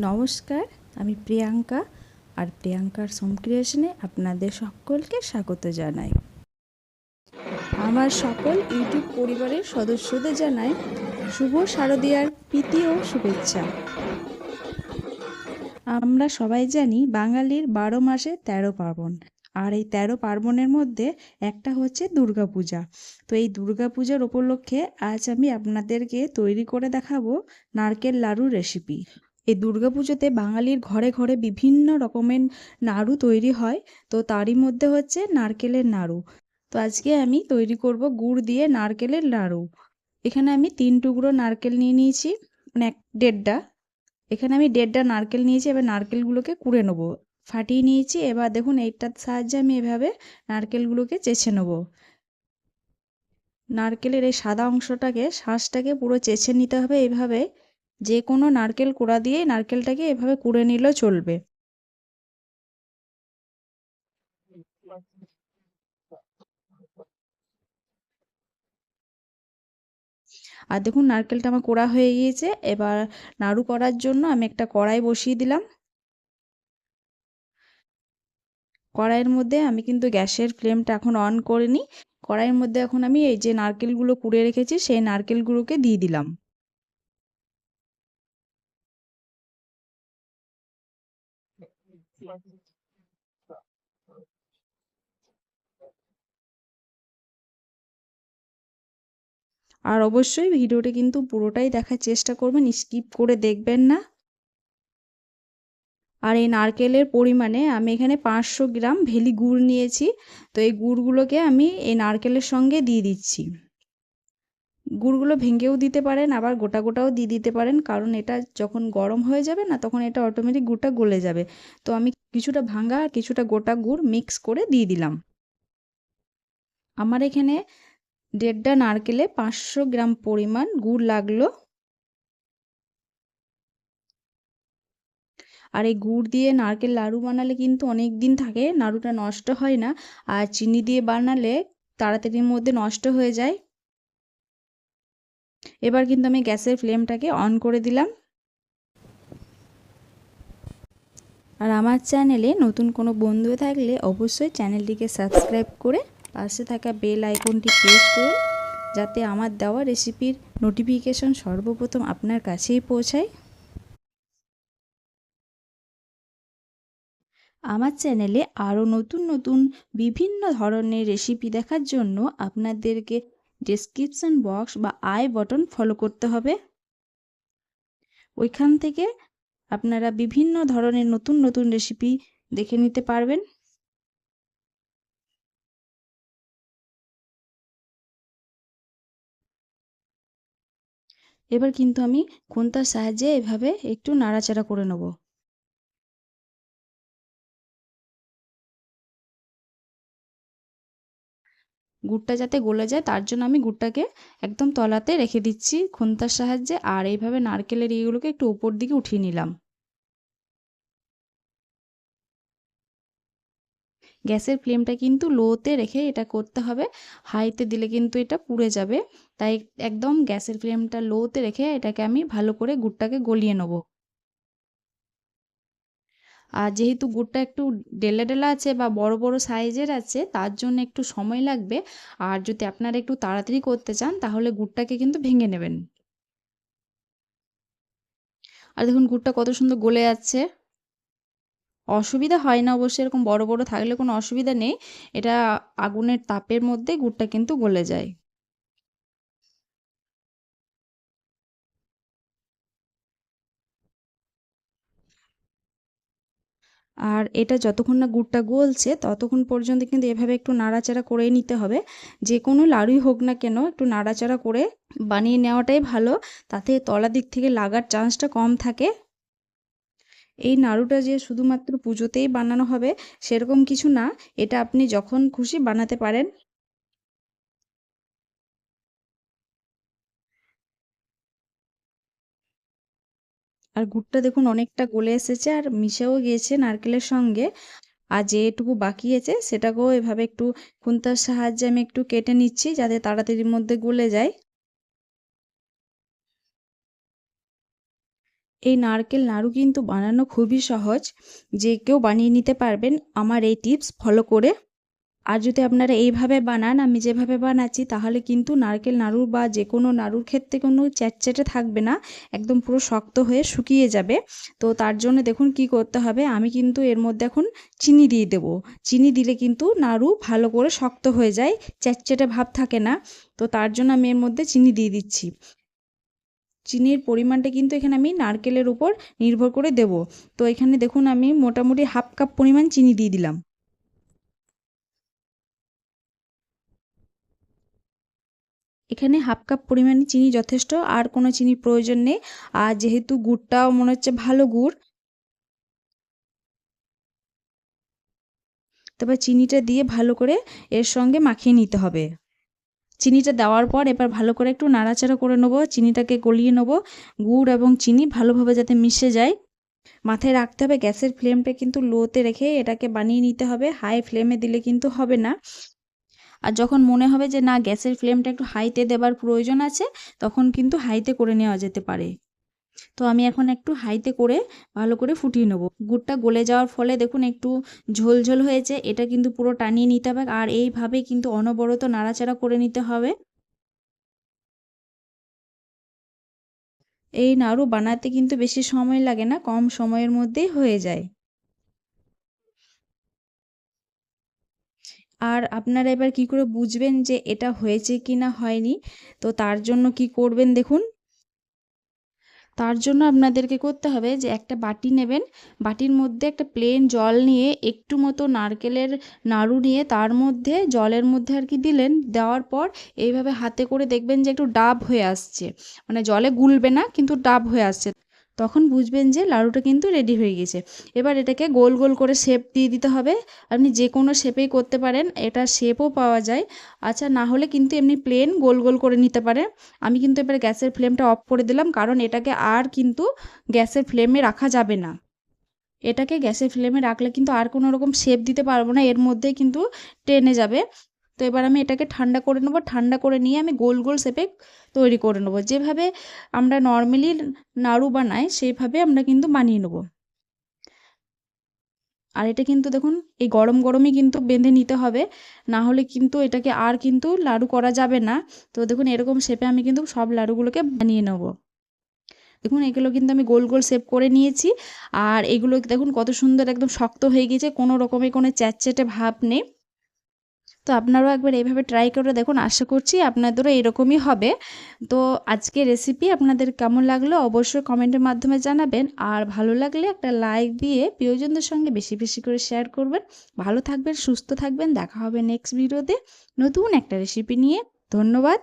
নমস্কার, আমি প্রিয়াঙ্কা আর প্রিয়াঙ্কার ক্রিয়েশনে আপনাদের সকলকে স্বাগত জানাই। আমার সকল ইউটিউব পরিবারের সদস্যদের জানাই শুভ শারদীয়ার প্রীতি ও শুভেচ্ছা। আমরা সবাই জানি বাঙালির বারো মাসে তেরো পার্বণ। আর এই তেরো পার্বণের মধ্যে একটা হচ্ছে দুর্গাপূজা। তো এই দুর্গাপূজার উপলক্ষে আজ আমি আপনাদেরকে তৈরি করে দেখাবো নারকেল লাড়ুর রেসিপি এই দুর্গাপুজোতে বাঙালির ঘরে ঘরে বিভিন্ন রকমের নাড়ু তৈরি হয়। তো তারই মধ্যে হচ্ছে নারকেলের নাড়ু। তো আজকে আমি তৈরি করব গুড় দিয়ে নারকেলের নাড়ু। এখানে আমি তিন টুকরো নারকেল নিয়ে নিয়েছি মানে এক দেড়টা। এখানে আমি দেড়টা নারকেল নিয়েছি, এবার নারকেলগুলোকে কুড়ে নেব। ফাটিয়ে নিয়েছি, এবার দেখুন এইটার সাহায্যে আমি এভাবে নারকেলগুলোকে চেছে নেব। নারকেলের এই সাদা অংশটাকে, শাঁসটাকে পুরো চেছে নিতে হবে এইভাবে যে কোনো নারকেল কুড়া দিয়ে নারকেলটাকে এভাবে কুড়ে নিলেও চলবে। আর দেখুন নারকেলটা আমার কোড়া হয়ে গিয়েছে, এবার নাড়ু করার জন্য আমি একটা কড়াই বসিয়ে দিলাম। কড়াইয়ের মধ্যে আমি কিন্তু গ্যাসের ফ্লেমটা এখন অন করিনি। কড়াইয়ের মধ্যে এখন আমি এই যে নারকেলগুলো কুড়ে রেখেছি, সেই নারকেলগুলোকে দিয়ে দিলাম। আর অবশ্যই ভিডিওটা কিন্তু পুরোটাই দেখার চেষ্টা করবেন, স্কিপ করে দেখবেন না। আর এই নারকেলের পরিমাণে আমি এখানে পাঁচশো গ্রাম ভেলি গুড় নিয়েছি, তো এই গুড়গুলোকে আমি এই নারকেলের সঙ্গে দিয়ে দিচ্ছি। গুড়গুলো ভেঙেও দিতে পারেন, আবার গোটা গোটাও দিয়ে দিতে পারেন, কারণ এটা যখন গরম হয়ে যাবে না, তখন এটা অটোমেটিক গুড়টা গলে যাবে। তো আমি কিছুটা ভাঙা আর কিছুটা গোটা গুড় মিক্স করে দিয়ে দিলাম। আমার এখানে দেড়টা নারকেলে পাঁচশো গ্রাম পরিমাণ গুড় লাগল। আর এই গুড় দিয়ে নারকেল লাড়ু বানালে কিন্তু অনেক দিন থাকে নাড়ুটা নষ্ট হয় না, আর চিনি দিয়ে বানালে তাড়াতাড়ির মধ্যে নষ্ট হয়ে যায়। এবার কিন্তু আমি গ্যাসের ফ্লেমটাকে অন করে দিলাম। আর আমার চ্যানেলে নতুন কোনো বন্ধু থাকলে অবশ্যই চ্যানেলটিকে সাবস্ক্রাইব করে পাশে থাকা বেল আইকনটি প্রেস করুন, যাতে আমার দেওয়া রেসিপির নোটিফিকেশন সর্বপ্রথম আপনার কাছেই পৌঁছায়। আমার চ্যানেলে আরও নতুন নতুন বিভিন্ন ধরনের রেসিপি দেখার জন্য আপনাদেরকে ডেসক্রিপশন বক্স বা আই বটন ফলো করতে হবে। ওইখান থেকে আপনারা বিভিন্ন ধরনের নতুন নতুন রেসিপি দেখে নিতে পারবেন। এবার কিন্তু আমি খুন্তার সাহায্যে এভাবে একটু নাড়াচাড়া করে নেব। গুড়টা যাতে গলে যায়, তার জন্য আমি গুড়টাকে একদম তলাতে রেখে দিচ্ছি খুন্তার সাহায্যে। আর এইভাবে নারকেলের ইয়েগুলোকে একটু উপর দিকে উঠিয়ে নিলাম। গ্যাসের ফ্লেমটা কিন্তু লোতে রেখে এটা করতে হবে। হাইতে দিলে কিন্তু এটা পুড়ে যাবে। তাই একদম গ্যাসের ফ্লেমটা লোতে রেখে এটাকে আমি ভালো করে গুড়টাকে গলিয়ে নেব। আর যেহেতু গুড়টা একটু ডেলা ডেলা আছে বা বড় বড় সাইজের আছে, তার জন্য একটু সময় লাগবে। আর যদি আপনারা একটু তাড়াতাড়ি করতে চান, তাহলে গুড়টাকে কিন্তু ভেঙে নেবেন। আর দেখুন, গুড়টা কত সুন্দর গলে যাচ্ছে। অসুবিধা হয় না অবশ্যই, এরকম বড় বড় থাকলে কোনো অসুবিধা নেই। এটা আগুনের তাপের মধ্যে গুড়টা কিন্তু গলে যায়। আর এটা যতক্ষণ না গুড়টা গলছে, ততক্ষণ পর্যন্ত কিন্তু এভাবে একটু নাড়াচাড়া করে নিতে হবে। যে কোনো লাড়ুই হোক না কেন, একটু নাড়াচাড়া করে বানিয়ে নেওয়াটাই ভালো। তাতে তলা দিক থেকে লাগার চান্সটা কম থাকে। এই নাড়ুটা যে শুধুমাত্র পুজোতেই বানানো হবে, সেরকম কিছু না। এটা আপনি যখন খুশি বানাতে পারেন। আর গুড়টা দেখুন অনেকটা গলে এসেছে আর মিশেও গিয়েছে নারকেলের সঙ্গে। আর যেটুকু বাকি আছে সেটাকেও এভাবে একটু খুন্তার সাহায্যে আমি একটু কেটে নিচ্ছি যাতে তাড়াতাড়ির মধ্যে গলে যায়। এই নারকেল নাড়ু কিন্তু বানানো খুবই সহজ। যে কেউ বানিয়ে নিতে পারবেন। আমার এই টিপস ফলো করে। আর যদি আপনারা এইভাবে বানান, আমি যেভাবে বানাচ্ছি, তাহলে কিন্তু নারকেল নাড়ু বা যে কোনো নাড়ুর ক্ষেত্রে কোনো চ্যাটচ্যাটে থাকবে না, একদম পুরো শক্ত হয়ে শুকিয়ে যাবে। তো তার জন্য দেখুন কি করতে হবে, আমি কিন্তু এর মধ্যে এখন চিনি দিয়ে দেব। চিনি দিলে কিন্তু নাড়ু ভালো করে শক্ত হয়ে যায়, চ্যাটচ্যাটে ভাব থাকে না। তো তার জন্য আমি এর মধ্যে চিনি দিয়ে দিচ্ছি। চিনির পরিমাণটা কিন্তু এখানে আমি নারকেলের উপর নির্ভর করে দেব। তো এখানে দেখুন আমি মোটামুটি হাফ কাপ পরিমাণ চিনি দিয়ে দিলাম। এখানে হাফ কাপ পরিমাণে চিনি যথেষ্ট, আর কোনো চিনির প্রয়োজন নেই। আর যেহেতু গুড়টাও মনে হচ্ছে ভালো গুড়। তারপর চিনিটা দিয়ে ভালো করে এর সঙ্গে মাখিয়ে নিতে হবে। চিনিটা দেওয়ার পর এবার ভালো করে একটু নাড়াচাড়া করে নেব, চিনিটাকে গলিয়ে নেব। গুড় এবং চিনি ভালোভাবে যাতে মিশে যায়। মাথায় রাখতে হবে, গ্যাসের ফ্লেমটা কিন্তু লোতে রেখে এটাকে বানিয়ে নিতে হবে। হাই ফ্লেমে দিলে কিন্তু হবে না। আর যখন মনে হবে যে না, গ্যাসের ফ্লেমটা একটু হাইতে দেবার প্রয়োজন আছে, তখন কিন্তু হাইতে করে নেওয়া যেতে পারে। তো আমি এখন একটু হাইতে করে ভালো করে ফুটিয়ে নেব। গুড়টা গলে যাওয়ার ফলে দেখুন একটু ঝোল ঝোল হয়েছে, এটা কিন্তু পুরো টানিয়ে নিতে হবে আর এইভাবে কিন্তু অনবরত নাড়াচাড়া করে নিতে হবে। এই নাড়ু বানাতে কিন্তু বেশি সময় লাগে না, কম সময়ের মধ্যেই হয়ে যায়। আর আপনারা এবার কি করে বুঝবেন যে এটা হয়েছে কি না হয়নি? তো তার জন্য কি করবেন দেখুন। তার জন্য আপনাদেরকে করতে হবে যে একটা বাটি নেবেন। বাটির মধ্যে একটা প্লেন জল নিয়ে একটু মতো নারকেলের নাড়ু নিয়ে তার মধ্যে জলের মধ্যে আর কি দিলেন। দেওয়ার পর এইভাবে হাতে করে দেখবেন যে একটু ডাব হয়ে আসছে। মানে জলে গুলবে না, কিন্তু ডাব হয়ে আসছে। তখন বুঝবেন যে লাড়ুটা কিন্তু রেডি হয়ে গেছে। এবার এটাকে গোল গোল করে শেপ দিয়ে দিতে হবে। আপনি যে কোনো শেপেই করতে পারেন, এটা শেপও পাওয়া যায়। আচ্ছা না হলে কিন্তু এমনি প্লেন গোল গোল করে নিতে পারে। আমি কিন্তু এবার গ্যাসের ফ্লেমটা অফ করে দিলাম, কারণ এটাকে আর কিন্তু গ্যাসের ফ্লেমে রাখা যাবে না। এটাকে গ্যাসের ফ্লেমে রাখলে কিন্তু আর কোনো রকম শেপ দিতে পারব না, এর মধ্যে কিন্তু টেনে যাবে। তো এবার আমি এটাকে ঠান্ডা করে নেব। ঠান্ডা করে নিয়ে আমি গোল গোল শেপে তৈরি করে নেব। যেভাবে আমরা নর্মালি নাড়ু বানাই, সেইভাবে আমরা কিন্তু বানিয়ে নেব। আর এটা কিন্তু দেখুন, এই গরম গরমই কিন্তু বেঁধে নিতে হবে। না হলে কিন্তু এটাকে আর কিন্তু লাড়ু করা যাবে না। তো দেখুন, এরকম শেপে আমি কিন্তু সব লাড়ুগুলোকে বানিয়ে নেব। দেখুন, এগুলো কিন্তু আমি গোল গোল শেপ করে নিয়েছি। আর এগুলো দেখুন, কত সুন্দর একদম শক্ত হয়ে গিয়েছে। কোনো রকমের কোনো চ্যাটচ্যাটে ভাব নেই। তো আপনারাও একবার এইভাবে ট্রাই করে দেখুন, আশা করছি আপনাদেরও এরকমই হবে। তো আজকে রেসিপি আপনাদের কেমন লাগল অবশ্যই কমেন্টের মাধ্যমে জানাবেন। আর ভালো লাগলে একটা লাইক দিয়ে প্রিয়জনদের সঙ্গে বেশি বেশি করে শেয়ার করবেন। ভালো থাকবেন, সুস্থ থাকবেন, দেখা হবে নেক্সট ভিডিওতে নতুন একটা রেসিপি নিয়ে। ধন্যবাদ।